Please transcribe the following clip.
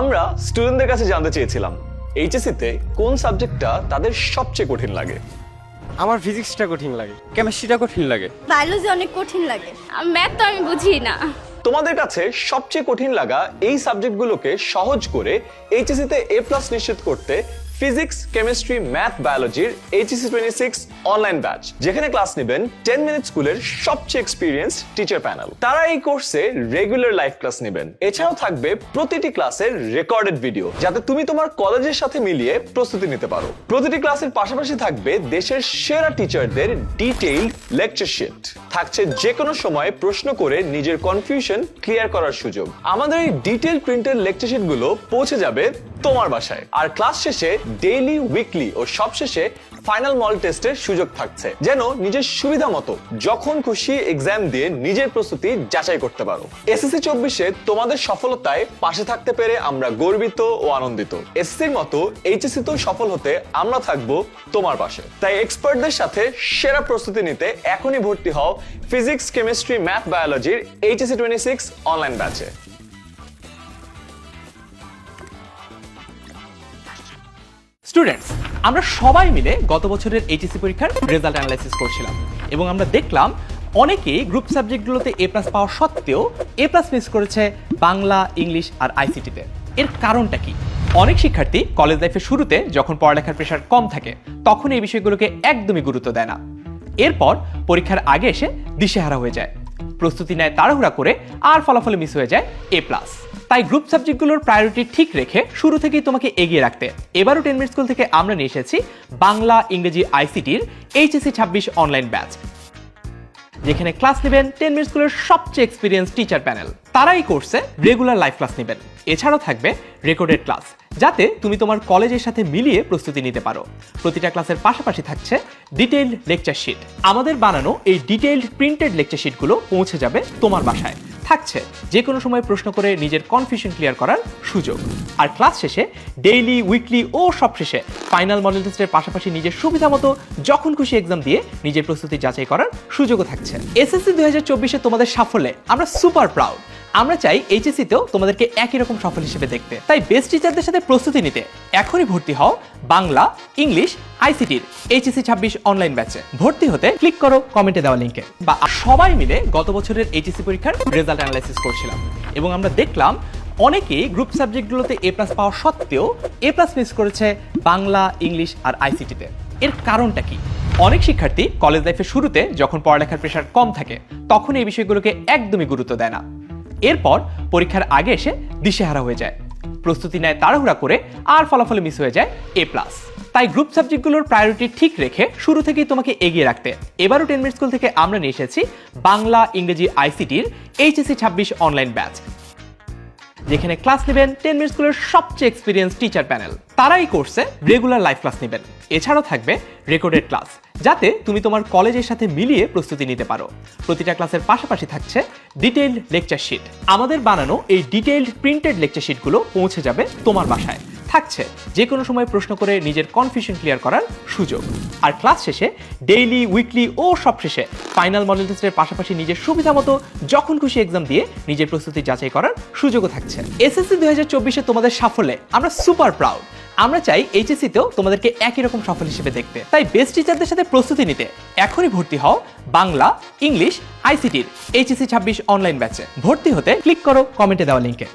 আমরা স্টুডেন্টদের কাছে জানতে চেয়েছিলাম এইচএসসিতে কোন সাবজেক্টটা তাদের সবচেয়ে কঠিন লাগে? আমার ফিজিক্সটা কঠিন লাগে কেমিস্ট্রিটা কঠিন লাগে। বায়োলজি অনেক কঠিন লাগে ম্যাথ তো আমি বুঝি না। তোমাদের কাছে সবচেয়ে কঠিন লাগা এই সাবজেক্টগুলোকে সহজ করে এইচএসসিতে এ প্লাস নিশ্চিত করতে physics chemistry math বায়োলজির HSC twenty six online batch যেখানে ক্লাস নেবেন টেন মিনিট স্কুলের সবচেয়ে এক্সপিরিয়েন্স টিচার প্যানেল তারা এই কোর্সে রেগুলার লাইভ ক্লাস নেবেন। এছাড়াও থাকবে প্রতিটি ক্লাসের রেকর্ডেড ভিডিও যাতে তুমি তোমার কলেজের সাথে মিলিয়ে প্রস্তুতি নিতে পারো। প্রতিটি ক্লাসের পাশাপাশি থাকবে দেশের সেরা টিচারদের ডিটেইলড লেকচার শিট থাকছে যে কোনো সময় প্রশ্ন করে নিজের কনফিউশন ক্লিয়ার করার সুযোগ। আমাদের এই ডিটেল প্রিন্টের লেকচার শিটগুলো পৌঁছে যাবে তোমার বাসায়। আর ক্লাস শেষে ডেইলি উইকলি ও সবশেষে ফাইনাল মল টেস্টের সুযোগ থাকছে। যেন নিজের সুবিধা মতো, যখন খুশি এক্সাম দিয়ে নিজের প্রস্তুতি যাচাই করতে পারো। এসএসসি চব্বিশে তোমাদের সফলতায় পাশে থাকতে পেরে আমরা গর্বিত ও আনন্দিত। এসএসসির মতো এইচএসসি তো সফল হতে আমরা থাকব তোমার পাশে। তাই এক্সপার্টদের সাথে সেরা প্রস্তুতি নিতে এখনই ভর্তি হও ফিজিক্স কেমিস্ট্রি ম্যাথ বায়োলজির এইচএসসি টোয়েন্টি সিক্স অনলাইন ব্যাচে স্টুডেন্টস আমরা সবাই মিলে গত বছরের এইচএসসি পরীক্ষার রেজাল্ট অ্যানালাইসিস করছিলাম এবং আমরা দেখলাম অনেকেই গ্রুপ সাবজেক্টগুলোতে এ প্লাস পাওয়া সত্ত্বেও এ প্লাস মিস করেছে বাংলা, ইংলিশ আর আইসিটিতে এর কারণটা কি? অনেক শিক্ষার্থী কলেজ লাইফের শুরুতে যখন পড়ালেখার প্রেশার কম থাকে, তখন এই বিষয়গুলোকে একদমই গুরুত্ব দেয় না। এরপর পরীক্ষার আগে এসে দিশেহারা হয়ে যায়। প্রস্তুতি নেয় তাড়াহুড়া করে আর ফলাফলে মিস হয়ে যায় এ প্লাস তাই গ্রুপ সাবজেক্টগুলোর প্রায়োরিটি ঠিক রেখে শুরু থেকেই তোমাকে এগিয়ে রাখতে। এবারও টেন মিনিট স্কুল থেকে আমরা নিয়ে এসেছি বাংলা, ইংরেজি আইসিটির এইচএসসি ছাব্বিশ অনলাইন ব্যাচ যেখানে ক্লাস নেবেন টেন মিনিট স্কুলের সবচেয়ে এক্সপিরিয়েন্স টিচার প্যানেল তারাই কোর্সে রেগুলার লাইভ ক্লাস নেবেন। এছাড়াও থাকবে রেকর্ডেড ক্লাস যাতে তুমি তোমার কলেজের সাথে মিলিয়ে প্রস্তুতি নিতে পারো। প্রতিটা ক্লাসের পাশাপাশি থাকছে ডিটেইলড লেকচার শিট আমাদের বানানো এই ডিটেইলড প্রিন্টেড লেকচার শিটগুলো পৌঁছে যাবে তোমার বাসায়। থাকছে। যে কোনো সময় প্রশ্ন করে নিজের কনফিউশন ক্লিয়ার করার সুযোগ। আর ক্লাস শেষে ডেইলি উইকলি ও সব শেষে ফাইনাল মডেল টেস্টের পাশাপাশি নিজের সুবিধা মতো যখন খুশি এক্সাম দিয়ে নিজের প্রস্তুতি যাচাই করার সুযোগও থাকছে। এসএসসি দু হাজার চব্বিশে তোমাদের সাফল্যে আমরা সুপার প্রাউড আমরা চাই এইচএসসিতেও তোমাদেরকে একই রকম সফল হিসেবে দেখতে। তাই বেস্ট টিচারদের সাথে প্রস্তুতি নিতে এখনই ভর্তি হও বাংলা ইংলিশ আইসিটির এইচএসসি ছাব্বিশ অনলাইন ব্যাচে ভর্তি হতে ক্লিক করো কমেন্টে দেওয়া লিঙ্কে বা সবাই মিলে গত বছরের এইচএসসি পরীক্ষার রেজাল্ট অ্যানালাইসিস করছিলাম এবং আমরা দেখলাম অনেকেই গ্রুপ সাবজেক্টগুলোতে এ প্লাস পাওয়া সত্ত্বেও এ প্লাস মিস করেছে বাংলা ইংলিশ আর আইসিটিতে এর কারণটা কি? অনেক শিক্ষার্থী কলেজ লাইফের শুরুতে যখন পড়ালেখার প্রেশার কম থাকে, তখন এই বিষয়গুলোকে একদমই গুরুত্ব দেয় না। এরপর পরীক্ষার আগে এসে দিশেহারা হয়ে যায়। প্রস্তুতি নেয় তাড়াহুড়া করে, আর ফলাফলে মিস হয়ে যায় এ প্লাস তাই গ্রুপ সাবজেক্টগুলোর প্রায়োরিটি ঠিক রেখে শুরু থেকেই তোমাকে এগিয়ে রাখতে। এবারও টেন মিনিট স্কুল থেকে আমরা নিয়ে এসেছি বাংলা, ইংরেজি আইসিটির এইচএসি ছাব্বিশ অনলাইন ব্যাচ যেখানে ক্লাস নেবেন টেন মিনিট স্কুলের সবচেয়ে এক্সপিরিয়েন্স টিচার প্যানেল তারাই কোর্সে রেগুলার লাইভ ক্লাস নেবেন। এছাড়াও থাকবে রেকর্ডেড ক্লাস যাতে তুমি তোমার কলেজের সাথে মিলিয়ে প্রস্তুতি নিতে পারো। প্রতিটা ক্লাসের পাশাপাশি থাকছে ডিটেইলড লেকচার শিট আমাদের বানানো এই ডিটেইলড প্রিন্টেড লেকচার শিটগুলো পৌঁছে যাবে তোমার বাসায়। থাকছে যে কোনো সময় প্রশ্ন করে নিজের কনফিউশন ক্লিয়ার করার সুযোগ। আর ক্লাস শেষে ডেইলি উইকলি ও সব শেষে ফাইনাল মডেল টেস্টের পাশাপাশি নিজের সুবিধা মতো যখন খুশি এক্সাম দিয়ে নিজের প্রস্তুতি যাচাই করার সুযোগও থাকছে। এসএসসি দুই হাজার চব্বিশে তোমাদের সাফল্যে আমরা সুপার প্রাউড আমরা চাই এইচএসসিতেও তোমাদেরকে একই রকম সফল হিসেবে দেখতে। তাই বেস্ট টিচারদের সাথে প্রস্তুতি নিতে এখনই ভর্তি হও বাংলা, ইংলিশ আইসিটির এইচএসসি ছাব্বিশ অনলাইন ব্যাচে ভর্তি হতে ক্লিক করো কমেন্টে দেওয়া লিঙ্কে